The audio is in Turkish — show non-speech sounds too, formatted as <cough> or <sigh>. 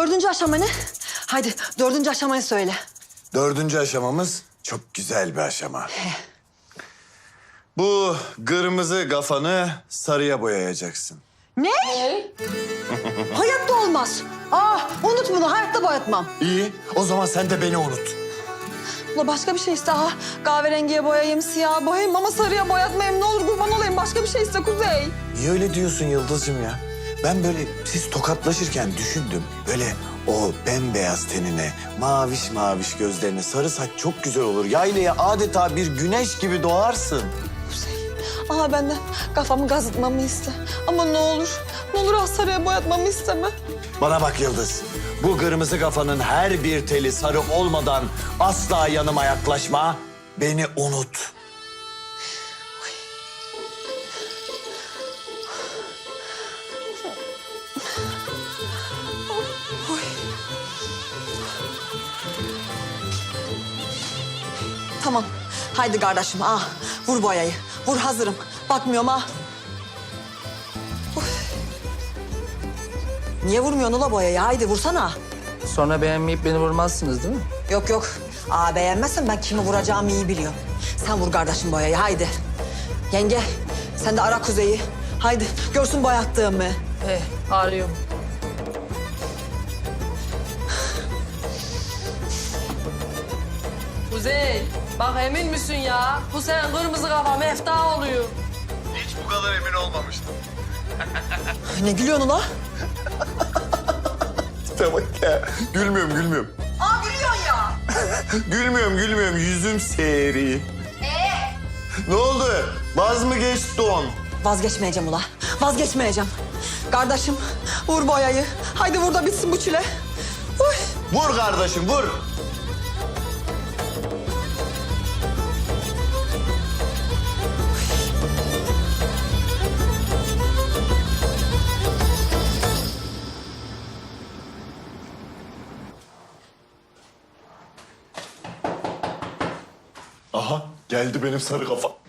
Dördüncü aşama ne? Haydi dördüncü aşamayı söyle. Dördüncü aşamamız çok güzel bir aşama. Bu kırmızı kafanı sarıya boyayacaksın. Ne? <laughs> Hayatta olmaz. Ah unut bunu hayatta boyatmam. İyi, o zaman sen de beni unut. Ula başka bir şey iste ha. Kahverengiye boyayayım, siyah boyayayım ama sarıya boyatmayayım. Ne olur kurban olayım. Başka bir şey iste Kuzey. Niye öyle diyorsun Yıldız'cığım ya? Ben böyle siz tokatlaşırken düşündüm. Böyle o bembeyaz tenine, maviş maviş gözlerine sarı saç çok güzel olur. Yaylaya adeta bir güneş gibi doğarsın. Aha benden kafamı gazıtmamı iste. Ama ne olur, ne olur ah sarıya boyatmamı isteme. Bana bak Yıldız. Bu kırmızı kafanın her bir teli sarı olmadan asla yanıma yaklaşma. Beni unut. Tamam. Haydi kardeşim ah vur boyayı. Vur hazırım. Bakmıyorum ah. Uf. Niye vurmuyorsun ula boyayı? Haydi vursana. Sonra beğenmeyip beni vurmazsınız değil mi? Yok yok. Aa beğenmezsen ben kimi vuracağımı iyi biliyorum. Sen vur kardeşim boyayı haydi. Yenge sen de ara Kuzey'i. Haydi görsün boyattığımı. Eh, arıyorum. Kuzey, bak emin misin ya? Bu senin kırmızı kafa mefta oluyor. Hiç bu kadar emin olmamıştım. Ne gülüyorsun ula? Tipe bak ya. Gülmüyorum, gülmüyorum. Aa gülüyorsun ya. <laughs> Gülmüyorum, gülmüyorum. Yüzüm seri. Ee? Ne oldu? Vaz mı geçti on? Vazgeçmeyeceğim ula. Vazgeçmeyeceğim. Kardeşim vur boyayı. Haydi vur da bitsin bu çile. Uy. Vur kardeşim, vur. Geldi benim sarı kafa.